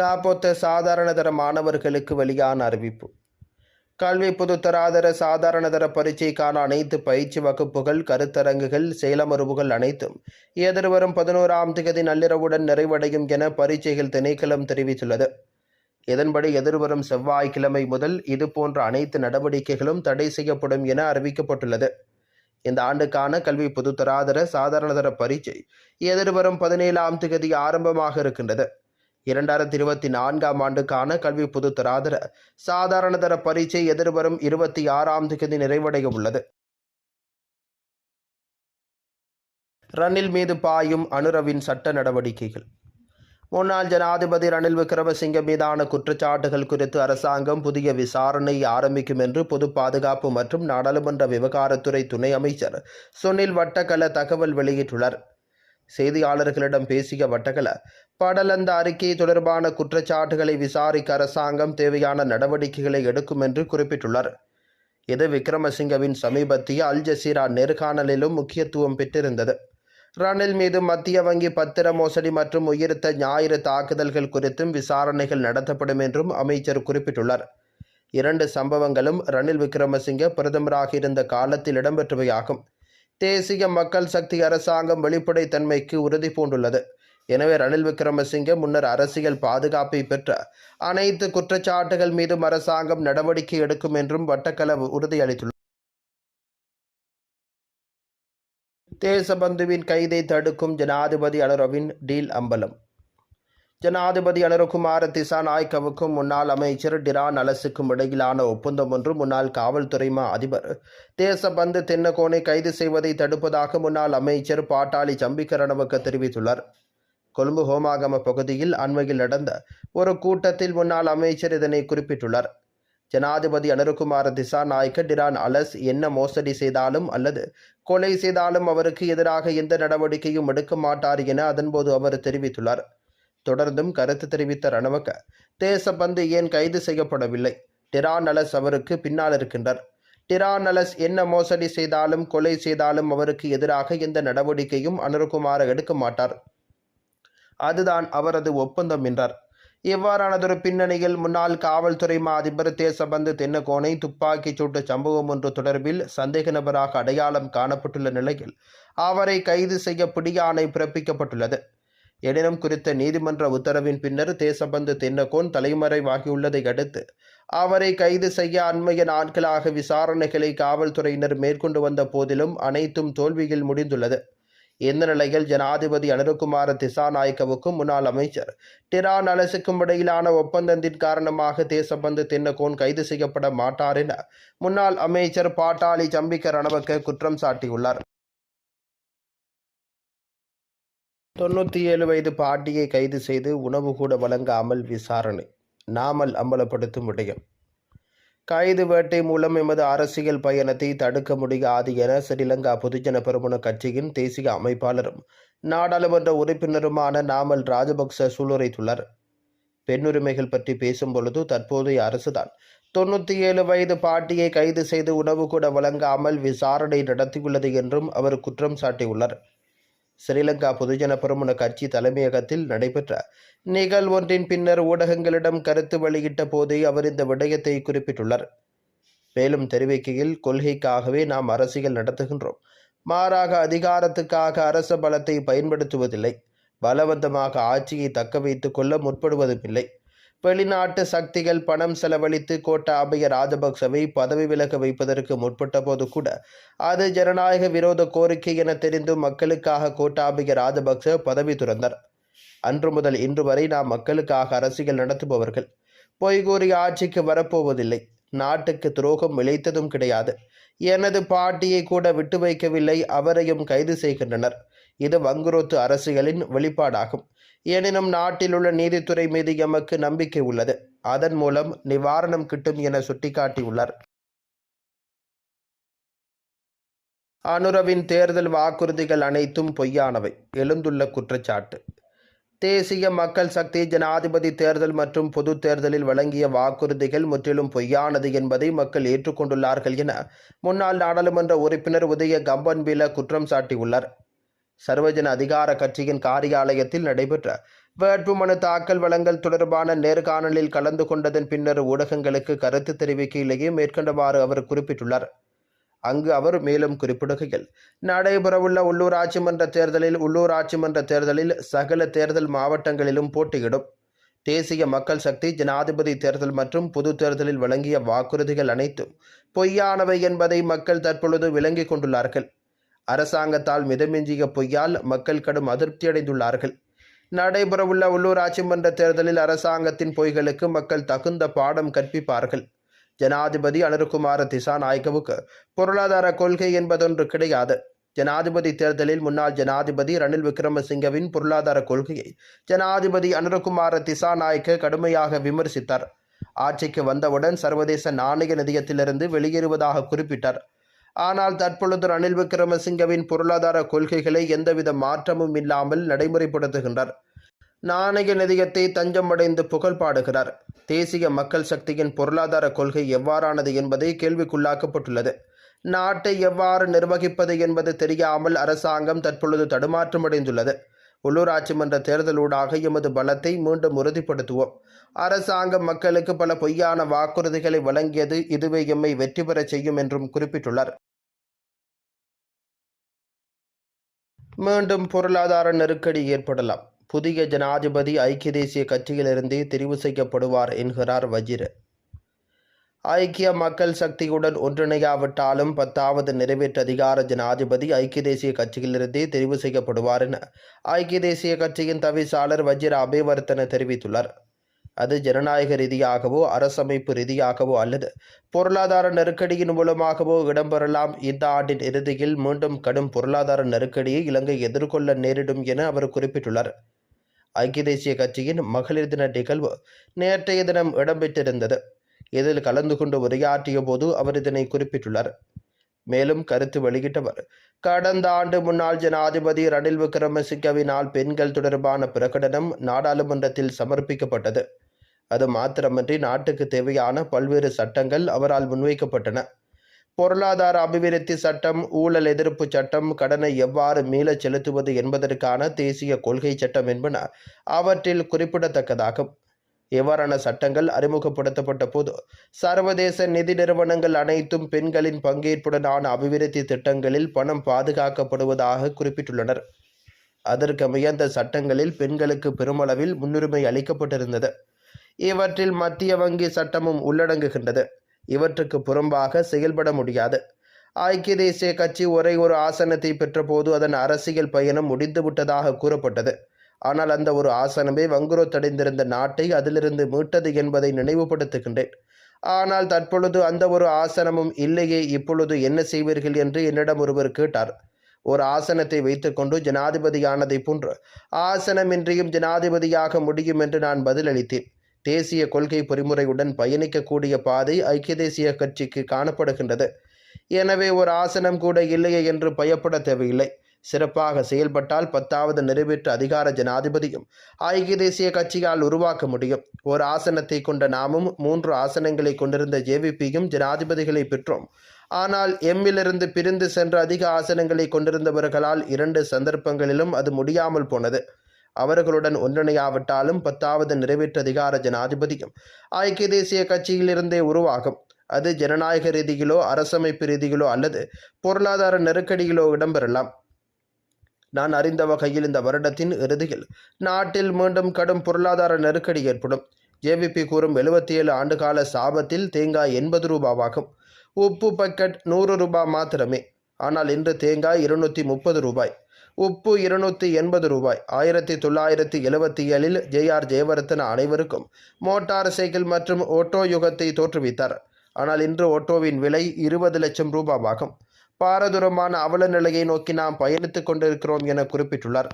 காப்பொத்த சாதாரணதர மாணவர்களுக்கு வெளியான அறிவிப்பு. கல்வி பொதுத்தராதர சாதாரணதர பரீட்சைக்கான அனைத்து பயிற்சி வகுப்புகள் கருத்தரங்குகள் செயலமர்வுகள் அனைத்தும் எதிர்வரும் பதினோராம் தேதி நள்ளிரவுடன் நிறைவடையும் என பரீட்சைகள் திணைக்களம் தெரிவித்துள்ளது. இதன்படி எதிர்வரும் செவ்வாய்க்கிழமை முதல் இதுபோன்ற அனைத்து நடவடிக்கைகளும் தடை செய்யப்படும் என அறிவிக்கப்பட்டுள்ளது. இந்த ஆண்டுக்கான கல்வி பொதுத்தராதர சாதாரணதர பரீட்சை எதிர்வரும் பதினேழாம் தேதி ஆரம்பமாக இருக்கின்றது. இரண்டாயிரத்தி இருபத்தி நான்காம் ஆண்டுக்கான கல்வி பொதுத்தராதர சாதாரணதர பரீட்சை எதிர்வரும் இருபத்தி ஆறாம் தேதி நிறைவடைய உள்ளது ரணில் மீது பாயும் அனுரவின் சட்ட நடவடிக்கைகள். முன்னாள் ஜனாதிபதி ரணில் விக்ரமசிங்க மீதான குற்றச்சாட்டுகள் குறித்து அரசாங்கம் புதிய விசாரணை ஆரம்பிக்கும் என்று பொது பாதுகாப்பு மற்றும் நாடாளுமன்ற விவகாரத்துறை துணை அமைச்சர் சுனில் வட்டக்கல தகவல் வெளியிட்டுள்ளார். செய்தியாளர்களிடம் பேசிய வட்டகல படலந்த அறிக்கை தொடர்பான குற்றச்சாட்டுகளை விசாரிக்க அரசாங்கம் தேவையான நடவடிக்கைகளை எடுக்கும் என்று குறிப்பிட்டுள்ளார். இது விக்ரமசிங்கவின் சமீபத்திய அல் ஜசீரா நேர்காணலிலும் முக்கியத்துவம் பெற்றிருந்தது. ரணில் மீது மத்திய வங்கி பத்திர மோசடி மற்றும் உயிர்த்த ஞாயிறு தாக்குதல்கள் குறித்தும் விசாரணைகள் நடத்தப்படும் என்றும் அமைச்சர் குறிப்பிட்டுள்ளார். இரண்டு சம்பவங்களும் ரணில் விக்ரமசிங்க பிரதமராக இருந்த காலத்தில் இடம்பெற்றவையாகும். தேசிய மக்கள் சக்தி அரசாங்கம் வெளிப்படைத்தன்மைக்கு உறுதி பூண்டுள்ளது. எனவே ரணில் விக்ரமசிங்கே முன்னர் அரசியல் பாதுகாப்பை பெற்ற அனைத்து குற்றச்சாட்டுகள் மீதும் அரசாங்கம் நடவடிக்கை எடுக்கும் என்றும் வட்டக்கலவு உறுதியளித்துள்ளது. தேசபந்துவின் கைதை தடுக்கும் ஜனாதிபதி அலரவின் டீல் அம்பலம். ஜனாதிபதி அனுரகுமார திசாநாயக்கவுக்கும் முன்னாள் அமைச்சர் டிரான் அலசுக்கும் இடையிலான ஒப்பந்தம் ஒன்று முன்னாள் காவல்துறை மா அதிபர் தேசபந்து தென்னகோனை கைது செய்வதை தடுப்பதாக முன்னாள் அமைச்சர் பாட்டாளி சம்பிக்கரணவுக்கு தெரிவித்துள்ளார். கொழும்பு ஹோமாகம பகுதியில் அண்மையில் நடந்த ஒரு கூட்டத்தில் முன்னாள் அமைச்சர் இதனை குறிப்பிட்டுள்ளார். ஜனாதிபதி அனுரகுமார திசாநாயக்க டிரான் அலஸ் என்ன மோசடி செய்தாலும் அல்லது கொலை செய்தாலும் அவருக்கு எதிராக எந்த நடவடிக்கையும் எடுக்க மாட்டார் என அதன்போது அவர் தெரிவித்துள்ளார். தொடர்ந்தும் கருத்து தெரிவித்த ரணவக்க தேசபந்து ஏன் கைது செய்யப்படவில்லை? டிரானலஸ் அவருக்கு பின்னால் இருக்கின்றார். டிரானலஸ் என்ன மோசடி செய்தாலும் கொலை செய்தாலும் அவருக்கு எதிராக எந்த நடவடிக்கையும் அனுருகுமார எடுக்க மாட்டார். அதுதான் அவரது ஒப்பந்தம் என்றார். இவ்வாறானதொரு பின்னணியில் முன்னாள் காவல்துறை மா அதிபர் தேசபந்து தென்னகோனை துப்பாக்கிச் சூட்டு சம்பவம் ஒன்று தொடர்பில் சந்தேக நபராக அடையாளம் காணப்பட்டுள்ள நிலையில் அவரை கைது செய்ய பிடியாணை பிறப்பிக்கப்பட்டுள்ளது. எனினும் குறித்த நீதிமன்ற உத்தரவின் பின்னர் தேசபந்து தென்னகோன் தலைமறைவாகியுள்ளதை அடுத்து அவரை கைது செய்ய அண்மைய நாட்களாக விசாரணைகளை காவல்துறையினர் மேற்கொண்டு வந்த போதிலும் அனைத்தும் தோல்வியில் முடிந்துள்ளது. இந்த நிலையில் ஜனாதிபதி அனுருகுமார திசாநாயக்கவுக்கும் முன்னாள் அமைச்சர் டிரா நலசுக்கும் இடையிலான ஒப்பந்தத்தின் காரணமாக தேசபந்து தென்னகோன் கைது செய்யப்பட மாட்டார் என முன்னாள் அமைச்சர் பாட்டாளி சம்பிக்க ரணவக்க குற்றம் சாட்டியுள்ளார். தொண்ணூற்றி ஏழு வயது பாட்டியை கைது செய்து உணவு கூட வழங்காமல் விசாரணை. நாமல் அம்பலப்படுத்தும் விடயம். கைது வேட்டை மூலம் எமது அரசியல் பயணத்தை தடுக்க முடியாது என ஸ்ரீலங்கா பொதுஜன பெருமுன கட்சியின் தேசிய அமைப்பாளரும் நாடாளுமன்ற உறுப்பினருமான நாமல் ராஜபக்ச சூளுரைத்துள்ளார். பெண்ணுரிமைகள் பற்றி பேசும் பொழுது தற்போதைய அரசுதான் தொண்ணூற்றி ஏழு வயது பாட்டியை கைது செய்து உணவு கூட வழங்காமல் விசாரணை நடத்தியுள்ளது என்றும் அவர் குற்றம் சாட்டியுள்ளார். ஸ்ரீலங்கா பொதுஜன பெருமுன கட்சி தலைமையகத்தில் நடைபெற்ற நிகழ்வொன்றின் பின்னர் ஊடகங்களிடம் கருத்து வெளியிட்ட போதே அவர் இந்த விடயத்தை குறிப்பிட்டுள்ளார். மேலும் தெரிவிக்கையில் கொள்கைக்காகவே நாம் அரசியல் நடத்துகின்றோம். மாறாக அதிகாரத்துக்காக அரச பலத்தை பயன்படுத்துவதில்லை. பலவந்தமாக ஆட்சியை தக்க வைத்து கொள்ள முற்படுவதும் இல்லை. வெளிநாட்டு சக்திகள் பணம் செலவழித்து கோட்டாபய ராஜபக்சவை பதவி விலக வைப்பதற்கு முற்பட்ட போது கூட அது ஜனநாயக விரோத கோரிக்கை என தெரிந்தும் மக்களுக்காக கோட்டாபய ராஜபக்ச பதவி துறந்தார். அன்று முதல் இன்று வரை நாம் மக்களுக்காக அரசியல் நடத்துபவர்கள். பொய்கூறி ஆட்சிக்கு வரப்போவதில்லை. நாட்டுக்கு துரோகம் விளைத்ததும் கிடையாது. எனது பாட்டியை கூட விட்டு வைக்கவில்லை. அவரையும் கைது செய்கின்றனர். இது வங்குரோத்து அரசியலின் வெளிப்பாடாகும். எனினும் நாட்டில் உள்ள நீதித்துறை மீது எமக்கு நம்பிக்கை உள்ளது. அதன் மூலம் நிவாரணம் கிட்டும் என சுட்டிக்காட்டியுள்ளார். அனுரவின் தேர்தல் வாக்குறுதிகள் அனைத்தும் பொய்யானவை. எழுந்துள்ள குற்றச்சாட்டு. தேசிய மக்கள் சக்தி ஜனாதிபதி தேர்தல் மற்றும் பொது தேர்தலில் வழங்கிய வாக்குறுதிகள் முற்றிலும் பொய்யானது என்பதை மக்கள் ஏற்றுக்கொண்டுள்ளார்கள் என முன்னாள் நாடாளுமன்ற உறுப்பினர் உதய கம்பன்பில குற்றம் சாட்டியுள்ளார். சர்வஜன அதிகார கட்சியின் காரியாலயத்தில் நடைபெற்ற வேட்புமனு தாக்கல் வழங்கல் தொடர்பான நேர்காணலில் கலந்து கொண்டதன் பின்னர் ஊடகங்களுக்கு கருத்து தெரிவிக்கையிலேயே மேற்கொண்டவாறு அவர் குறிப்பிட்டுள்ளார். அங்கு அவர் மேலும் குறிப்பிடுகையில் நடைபெறவுள்ள உள்ளூராட்சி மன்ற தேர்தலில் உள்ளூராட்சி மன்ற தேர்தலில் சகல தேர்தல் மாவட்டங்களிலும் போட்டியிடும். தேசிய மக்கள் சக்தி ஜனாதிபதி தேர்தல் மற்றும் பொது தேர்தலில் வழங்கிய வாக்குறுதிகள் அனைத்தும் பொய்யானவை என்பதை மக்கள் தற்பொழுது விளங்கிக் கொண்டுள்ளார்கள். அரசாங்கத்தால் மிதமிஞ்சிய பொய்யால் மக்கள் கடும் அதிருப்தியடைந்துள்ளார்கள் நடைபெறவுள்ள உள்ளூராட்சி மன்ற தேர்தலில் அரசாங்கத்தின் பொய்களுக்கு மக்கள் தகுந்த பாடம் கற்பிப்பார்கள். ஜனாதிபதி அனுர்குமார திசாநாயக்கவுக்கு பொருளாதார கொள்கை என்பதொன்று கிடையாது. ஜனாதிபதி தேர்தலில் முன்னாள் ஜனாதிபதி ரணில் விக்ரமசிங்கவின் பொருளாதார கொள்கையை ஜனாதிபதி அனுரகுமார திசாநாயக்க கடுமையாக விமர்சித்தார். ஆட்சிக்கு வந்தவுடன் சர்வதேச நாணய நிதியத்திலிருந்து வெளியேறுவதாக குறிப்பிட்டார். ஆனால் தற்பொழுது ரணில் விக்ரமசிங்கவின் பொருளாதார கொள்கைகளை எந்தவித மாற்றமும் இல்லாமல் நடைமுறைப்படுத்துகின்றார். நாணய நிதியத்தை தஞ்சமடைந்து புகழ் பாடுகிறார். தேசிய மக்கள் சக்தியின் பொருளாதார கொள்கை எவ்வாறானது என்பதை கேள்விக்குள்ளாக்கப்பட்டுள்ளது. நாட்டை எவ்வாறு நிர்வகிப்பது என்பது தெரியாமல் அரசாங்கம் தற்பொழுது தடுமாற்றமடைந்துள்ளது. உள்ளூராட்சி மன்ற தேர்தலூடாக எமது பலத்தை மீண்டும் உறுதிப்படுத்துவோம். அரசாங்கம் மக்களுக்கு பல பொய்யான வாக்குறுதிகளை வழங்கியது இதுவே எம்மை வெற்றி பெறச் செய்யும் என்றும் குறிப்பிட்டுள்ளார். மீண்டும் பொருளாதார நெருக்கடி ஏற்படலாம். புதிய ஜனாதிபதி ஐக்கிய தேசிய கட்சியிலிருந்தே தெரிவு செய்யப்படுவார் என்கிறார் வஜிர. ஐக்கிய மக்கள் சக்தியுடன் ஒன்றிணையாவிட்டாலும் பத்தாவது நிறைவேற்று அதிகார ஜனாதிபதி ஐக்கிய தேசிய கட்சியிலிருந்தே தெரிவு செய்யப்படுவார் என ஐக்கிய தேசிய கட்சியின் தவிசாளர் வஜிர அபேவர்த்தன தெரிவித்துள்ளார். அது ஜனநாயக ரீதியாகவோ அரசமைப்பு ரீதியாகவோ அல்லது பொருளாதார நெருக்கடியின் மூலமாகவோ இடம்பெறலாம். இந்த ஆண்டின் இறுதியில் மீண்டும் கடும் பொருளாதார நெருக்கடியை இலங்கை எதிர்கொள்ள நேரிடும் என அவர் குறிப்பிட்டுள்ளார். ஐக்கிய தேசிய கட்சியின் மகளிர் தின நிகழ்வு நேற்றைய தினம் இடம்பெற்றிருந்தது. இதில் கலந்து கொண்டு உரையாற்றிய போது அவர் இதனை குறிப்பிட்டுள்ளார். மேலும் கருத்து வெளியிட்டவர் கடந்த ஆண்டு முன்னாள் ஜனாதிபதி ரணில் விக்ரமசிங்கவினால் பெண்கள் தொடர்பான பிரகடனம் நாடாளுமன்றத்தில் சமர்ப்பிக்கப்பட்டது. அது மாத்திரமன்றி நாட்டுக்கு தேவையான பல்வேறு சட்டங்கள் அவரால் முன்வைக்கப்பட்டன. பொருளாதார அபிவிருத்தி சட்டம் ஊழல் எதிர்ப்பு சட்டம் கடனை எவ்வாறு மீளச் செலுத்துவது என்பதற்கான தேசிய கொள்கை சட்டம் என்பன அவற்றில் குறிப்பிடத்தக்கதாகும். இவ்வாறான சட்டங்கள் அறிமுகப்படுத்தப்பட்ட போது சர்வதேச நிதி நிறுவனங்கள் அனைத்தும் பெண்களின் பங்கேற்புடனான அபிவிருத்தி திட்டங்களில் பணம் பாதுகாக்கப்படுவதாக குறிப்பிட்டுள்ளனர். அதற்கமைய அந்த சட்டங்களில் பெண்களுக்கு பெருமளவில் முன்னுரிமை அளிக்கப்பட்டிருந்தது. இவற்றில் மத்திய வங்கி சட்டமும் உள்ளடங்குகின்றது. இவற்றுக்கு புறம்பாக செயல்பட முடியாது. ஐக்கிய தேசிய கட்சி ஒரே ஒரு ஆசனத்தை பெற்றபோது அதன் அரசியல் பயணம் முடிந்துவிட்டதாக கூறப்பட்டது. ஆனால் அந்த ஒரு ஆசனமே வங்குரோத்தடைந்திருந்த நாட்டை அதிலிருந்து மீட்டது என்பதை நினைவுபடுத்துகின்றேன். ஆனால் தற்பொழுது அந்த ஒரு ஆசனமும் இல்லையே இப்பொழுது என்ன செய்வீர்கள் என்று என்னிடம் ஒருவர் கேட்டார். ஒரு ஆசனத்தை வைத்துக்கொண்டு ஜனாதிபதியானதை போன்று ஆசனமின்றியும் ஜனாதிபதியாக முடியும் என்று நான் பதிலளித்தேன். தேசிய கொள்கை பொறிமுறையுடன் பயணிக்கக்கூடிய பாதை ஐக்கிய தேசிய கட்சிக்கு காணப்படுகின்றது. எனவே ஒரு ஆசனம் கூட இல்லையே என்று பயப்பட தேவையில்லை. சிறப்பாக செயல்பட்டால் பத்தாவது நிறைவேற்ற அதிகார ஜனாதிபதியும் ஐக்கிய தேசிய கட்சியால் உருவாக்க முடியும். ஒரு ஆசனத்தை கொண்ட நாமும் மூன்று ஆசனங்களை கொண்டிருந்த ஜேவிபியும் ஜனாதிபதிகளை பெற்றோம். ஆனால் எம்மிலிருந்து பிரிந்து சென்ற அதிக ஆசனங்களை கொண்டிருந்தவர்களால் இரண்டு சந்தர்ப்பங்களிலும் அது முடியாமல் போனது. அவர்களுடன் ஒன்றிணையாவிட்டாலும் பத்தாவது நிறைவேற்ற அதிகார ஜனாதிபதியும் ஐக்கிய தேசிய கட்சியிலிருந்தே உருவாகும். அது ஜனநாயக ரீதியிலோ அரசமைப்பு ரீதியிலோ அல்லது பொருளாதார நெருக்கடியிலோ இடம்பெறலாம். நான் அறிந்த வகையில் இந்த வருடத்தின் இறுதியில் நாட்டில் மீண்டும் கடும் பொருளாதார நெருக்கடி ஏற்படும். ஜேவிபி கூறும் எழுபத்தி ஏழு ஆண்டுகால சாபத்தில் தேங்காய் எண்பது ரூபாவாகும். உப்பு பக்கெட் நூறு ரூபாய் மாத்திரமே. ஆனால் இன்று தேங்காய் இருநூற்றி முப்பது ரூபாய். உப்பு இருநூற்றி எண்பது ரூபாய். ஆயிரத்தி தொள்ளாயிரத்தி எழுபத்தி ஏழில் ஜே ஆர் ஜெயவர்த்தன அனைவருக்கும் மோட்டார் சைக்கிள் மற்றும் ஓட்டோ யுகத்தை தோற்றுவித்தார். ஆனால் இன்று ஓட்டோவின் விலை இருபது லட்சம் ரூபாவாகும். பாரதூரமான அவல நிலையை நோக்கி நாம் பயணித்துக் கொண்டிருக்கிறோம் என குறிப்பிட்டுள்ளார்.